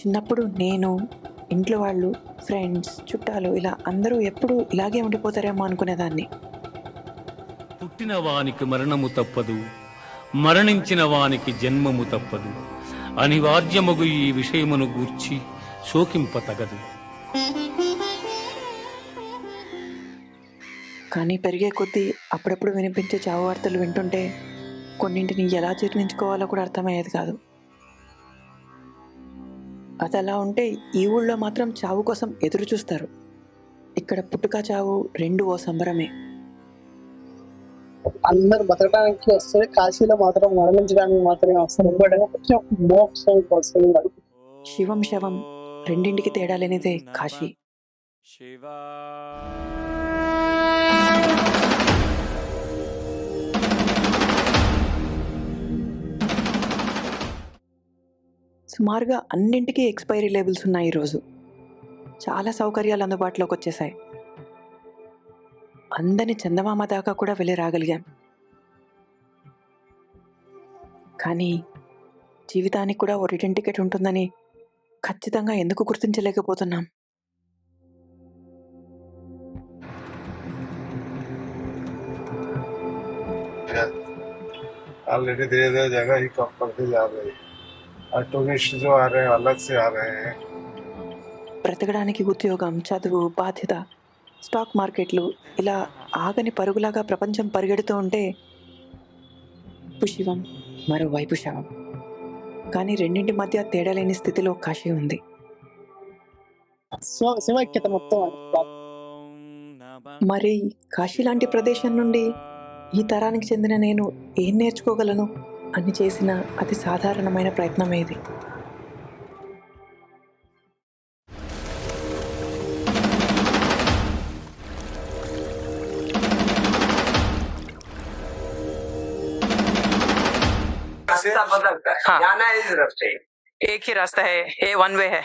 చిన్నప్పుడు నేను ఇంట్లో వాళ్ళు ఫ్రెండ్స్ చుట్టాలు ఇలా అందరూ ఎప్పుడూ ఇలాగే ఉండిపోతారేమో అనుకునేదాన్ని. పుట్టిన వానికి మరణము తప్పదు మరణించిన వానికి జన్మము తప్పదు. అనివార్యమగు ఈ విషయమును గూర్చి శోకింప తగదు కానీ పెరిగే కొద్దీ అప్పుడప్పుడు వినిపించే చావు వార్తలు వింటుంటే కొన్నింటిని ఎలా జీర్ణించుకోవాలో కూడా అర్థమయ్యేది కాదు. అది అలా ఉంటే ఈ ఊళ్ళో మాత్రం చావు కోసం ఎదురు చూస్తారు. ఇక్కడ పుట్టుక చావు రెండు ఓ సంబరమే. అందరు బతకడానికి వస్తే కాశీలో మాత్రం మరణించడానికి మాత్రమే వస్తారు. మోక్షం కోసం. శివం శవం రెండింటికి తేడా లేనిదే కాశీ. శివా. సుమారుగా అన్నింటికీ ఎక్స్పైరీ లేబుల్స్ ఉన్నాయి ఈరోజు చాలా సౌకర్యాలు అందుబాటులోకి వచ్చేసాయి అందని చందమామ దాకా కూడా వెళ్ళి రాగలిగాం కానీ జీవితానికి కూడా ఓ రిటర్న్ టికెట్ ఉంటుందని ఖచ్చితంగా ఎందుకు గుర్తించలేకపోతున్నాం ऑलरेडी धीरे धीरे जगह ही कम पड़ती जा रही है और टूरिस्ट जो आ रहे हैं अलग से आ रहे हैं బ్రతకడానికి ఉద్యోగం చదువు బాధ్యత స్టాక్ మార్కెట్లు ఇలా ఆగని పరుగులాగా ప్రపంచం పరిగెడుతూ ఉంటే పుషివం మరోవైపు శవం కానీ రెండింటి మధ్య తేడా లేని స్థితిలో కాశీ ఉంది శివ శివైక్యత మొత్తం మరి కాశీ లాంటి ప్రదేశం నుండి ఈ తరానికి చెందిన నేను ఏం నేర్చుకోగలను అని చేసిన అతి సాధారణమైన ప్రయత్నం ఇది रास्ता बदलता है हाँ। जाना है इस तरफ से एक ही रास्ता है ये वन वे है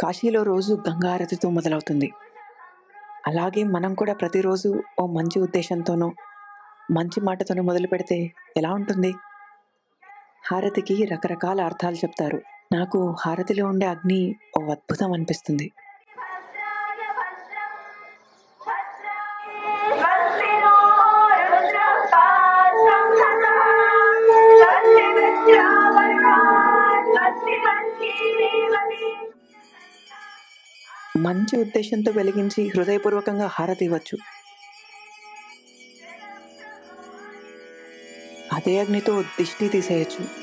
కాశీలో రోజు గంగారతితో మొదలవుతుంది. అలాగే మనం కూడా ప్రతిరోజు ఓ మంచి ఉద్దేశంతోనో మంచి మాటతోనో మొదలు పెడితే ఎలా ఉంటుంది? హారతికి రకరకాల అర్థాలు చెప్తారు. నాకు హారతిలో ఉండే అగ్ని ఓ అద్భుతం అనిపిస్తుంది. మంచి ఉద్దేశంతో వెలిగించి హృదయపూర్వకంగా హారతి ఇవ్వచ్చు. అదే అగ్నితో దిష్టి తీసేయచ్చు.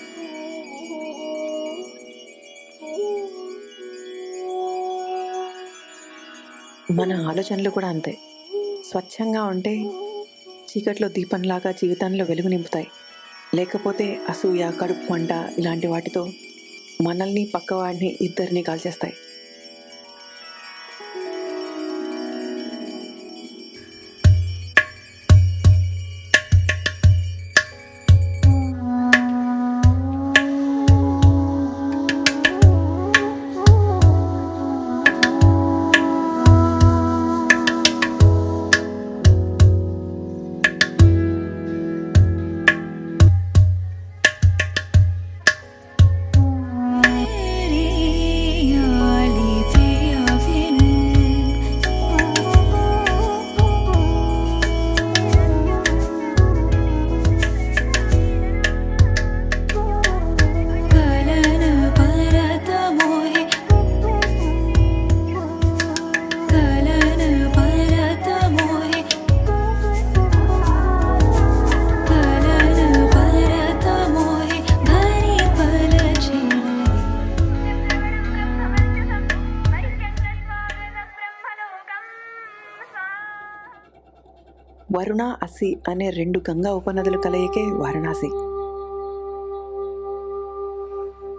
మన ఆలోచనలు కూడా అంతే. స్వచ్ఛంగా ఉంటే చీకట్లో దీపంలాగా జీవితంలో వెలుగు నింపుతాయి. లేకపోతే అసూయ కడుపు వంట ఇలాంటి వాటితో మనల్ని పక్కవాడిని ఇద్దరిని కాల్చేస్తాయి. అరుణ అసి అనే రెండు గంగా ఉపనదులు కలయికే వారణాసి.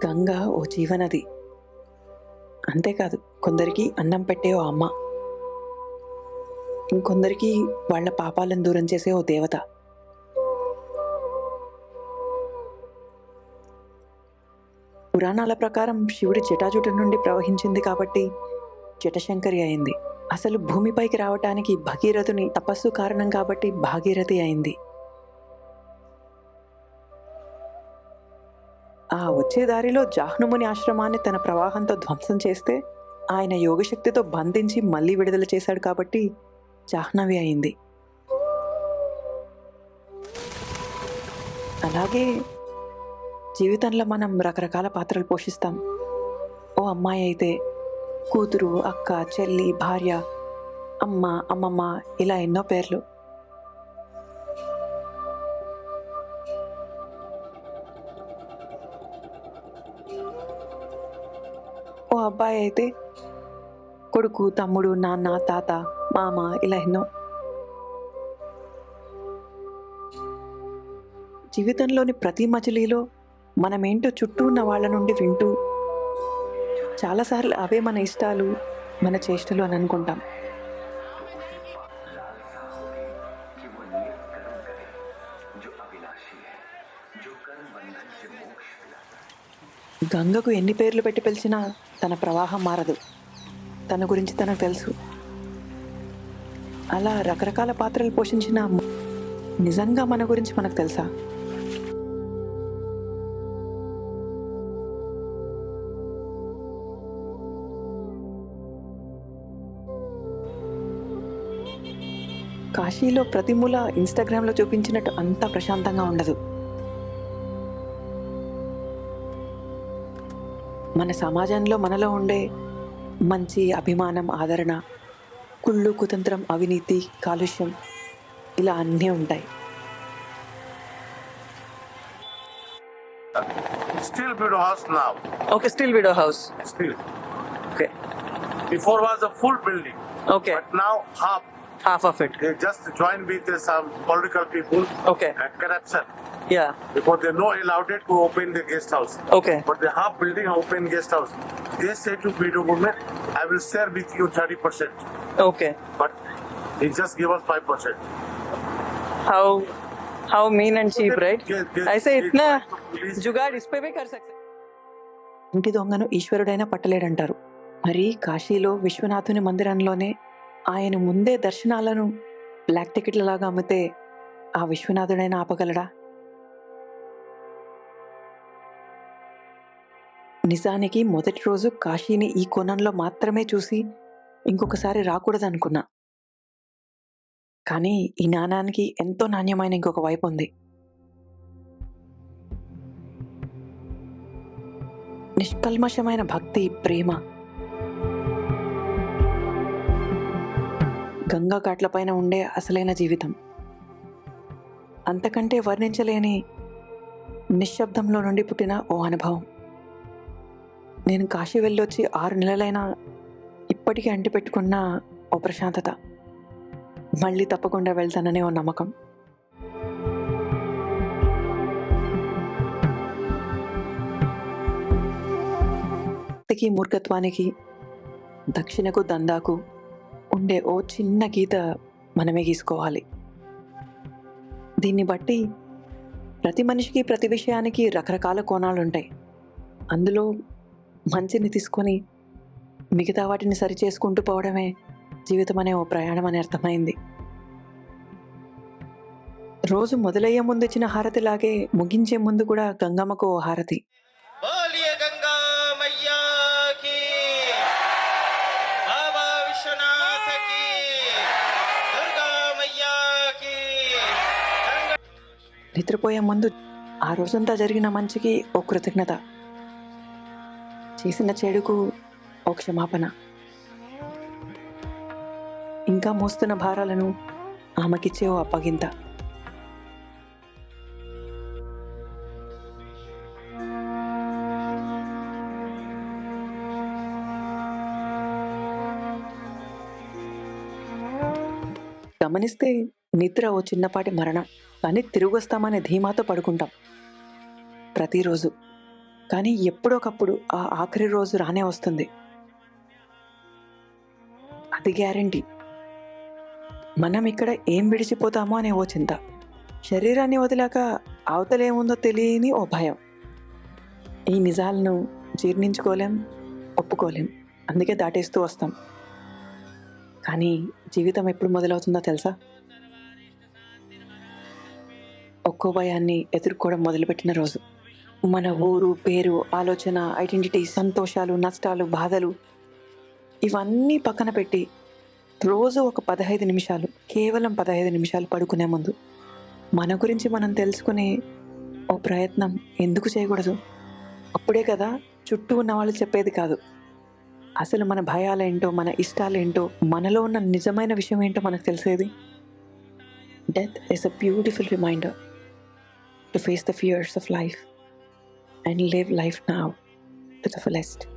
గంగా ఓ జీవనది. అంతేకాదు కొందరికి అన్నం పెట్టే ఓ అమ్మ. ఇంకొందరికి వాళ్ళ పాపాలను దూరం చేసే ఓ దేవత. పురాణాల ప్రకారం శివుడి జటాజుట నుండి ప్రవహించింది కాబట్టి జటశంకరి అయింది. అసలు భూమిపైకి రావటానికి భగీరథుని తపస్సు కారణం కాబట్టి భాగీరథి అయింది. ఆ వచ్చే దారిలో జాహ్నుముని ఆశ్రమాన్ని తన ప్రవాహంతో ధ్వంసం చేస్తే ఆయన యోగశక్తితో బంధించి మళ్ళీ విడుదల చేశాడు కాబట్టి జాహ్నవి అయింది. అలాగే జీవితంలో మనం రకరకాల పాత్రలు పోషిస్తాం. ఓ అమ్మాయి అయితే కూతురు అక్క చెల్లి భార్య అమ్మ అమ్మమ్మ ఇలా ఎన్నో పేర్లు. ఓ అబ్బాయి అయితే కొడుకు తమ్ముడు నాన్న తాత మామ ఇలా ఎన్నో. జీవితంలోని ప్రతి మజిలీలో మనమేంటో చుట్టూ ఉన్న వాళ్ళ నుండి వింటూ చాలాసార్లు అవే మన ఇష్టాలు మన చేష్టలు అని అనుకుంటాం. గంగకు ఎన్ని పేర్లు పెట్టి పిలిచినా తన ప్రవాహం మారదు. తన గురించి తనకు తెలుసు. అలా రకరకాల పాత్రలు పోషించిన నిజంగా మన గురించి మనకు తెలుసా? కాశీలో ప్రతి మూల ఇన్స్టాగ్రామ్లో చూపించినట్టు అంత ప్రశాంతంగా ఉండదు. మన సమాజంలో మనలో ఉండే మంచి అభిమానం ఆదరణ కుళ్ళు కుతంత్రం అవినీతి కాలుష్యం ఇలా అన్నీ ఉంటాయి. Steel వీడో house okay steel was building okay but Half of it. They just joined with uh, some political people. Okay. And corruption. Yeah. Because they know allowed it to open the guest house. Okay. But the half building open guest house. They say to Bureau government, I will share with you 30%. Okay. But they just give us 5%. How how mean and cheap, right? Yes, yes, ऐसे yes, इतना police- जुगाड़ इस पे भी कर सकते ఇంటి దొంగను ఈశ్వరుడైనా పట్టలేడంటారు మరి కాశీలో విశ్వనాథుని మందిరంలోనే ఆయన ముందే దర్శనాలను బ్లాక్ టికెట్లలాగా అమ్మితే ఆ విశ్వనాథుడైనా ఆపగలడా? నిజానికి మొదటి రోజు కాశీని ఈ కోణంలో మాత్రమే చూసి ఇంకొకసారి రాకూడదనుకున్నా. కానీ ఈ నాణానికి ఎంతో నాణ్యమైన ఇంకొక వైపు ఉంది. నిష్కల్మషమైన భక్తి ప్రేమ గంగా ఘాట్లపైన ఉండే అసలైన జీవితం. అంతకంటే వర్ణించలేని నిశ్శబ్దంలో నుండి పుట్టిన ఓ అనుభవం. నేను కాశీ వెళ్ళొచ్చి ఆరు నెలలైనా ఇప్పటికీ అంటిపెట్టుకున్న ఓ ప్రశాంతత. మళ్ళీ తప్పకుండా వెళ్తాననే ఓ నమ్మకం. భక్తికి మూర్ఖత్వానికి దక్షిణకు దందాకు ఉండే ఓ చిన్న గీత మనమే గీసుకోవాలి. దీన్ని బట్టి ప్రతి మనిషికి ప్రతి విషయానికి రకరకాల కోణాలు ఉంటాయి అందులో మంచిని తీసుకొని మిగతా వాటిని సరి చేసుకుంటూ పోవడమే జీవితం అనే ఓ ప్రయాణం అని అర్థమైంది. రోజు మొదలయ్యే ముందు ఇచ్చిన హారతిలాగే ముగించే ముందు కూడా గంగమ్మకు ఓ హారతి. నిద్రపోయే ముందు ఆ రోజంతా జరిగిన మంచికి ఓ కృతజ్ఞత. చేసిన చెడుకు ఓ క్షమాపణ. ఇంకా మోస్తున్న భారాలను ఆమెకిచ్చే ఓ అప్పగింత. గమనిస్తే నిద్ర ఓ చిన్నపాటి మరణం. కానీ తిరిగి వస్తామనే ధీమాతో పడుకుంటాం. ప్రతిరోజు. కానీ ఎప్పుడొకప్పుడు ఆ ఆఖరి రోజు రానే వస్తుంది. అది గ్యారంటీ. మనం ఇక్కడ ఏం విడిచిపోతామో అనే ఓ చింత. శరీరాన్ని వదిలాక అవతలేముందో తెలియని ఓ భయం. ఈ నిజాలను జీర్ణించుకోలేం ఒప్పుకోలేం. అందుకే దాటేస్తూ వస్తాం. కానీ జీవితం ఎప్పుడు మొదలవుతుందో తెలుసా? ఒక్కో భయాన్ని ఎదుర్కోవడం మొదలుపెట్టిన రోజు. మన ఊరు పేరు ఆలోచన ఐడెంటిటీ సంతోషాలు నష్టాలు బాధలు ఇవన్నీ పక్కన పెట్టి రోజు ఒక పదహైదు నిమిషాలు కేవలం పదహైదు నిమిషాలు పడుకునే ముందు మన గురించి మనం తెలుసుకునే ఓ ప్రయత్నం ఎందుకు చేయకూడదు? అప్పుడే కదా చుట్టూ ఉన్న వాళ్ళు చెప్పేది కాదు. అసలు మన భయాలేంటో మన ఇష్టాలేంటో మనలో ఉన్న నిజమైన విషయం ఏంటో మనకు తెలిసేది? Death is a beautiful reminder to face the fears of life and live life now to the fullest.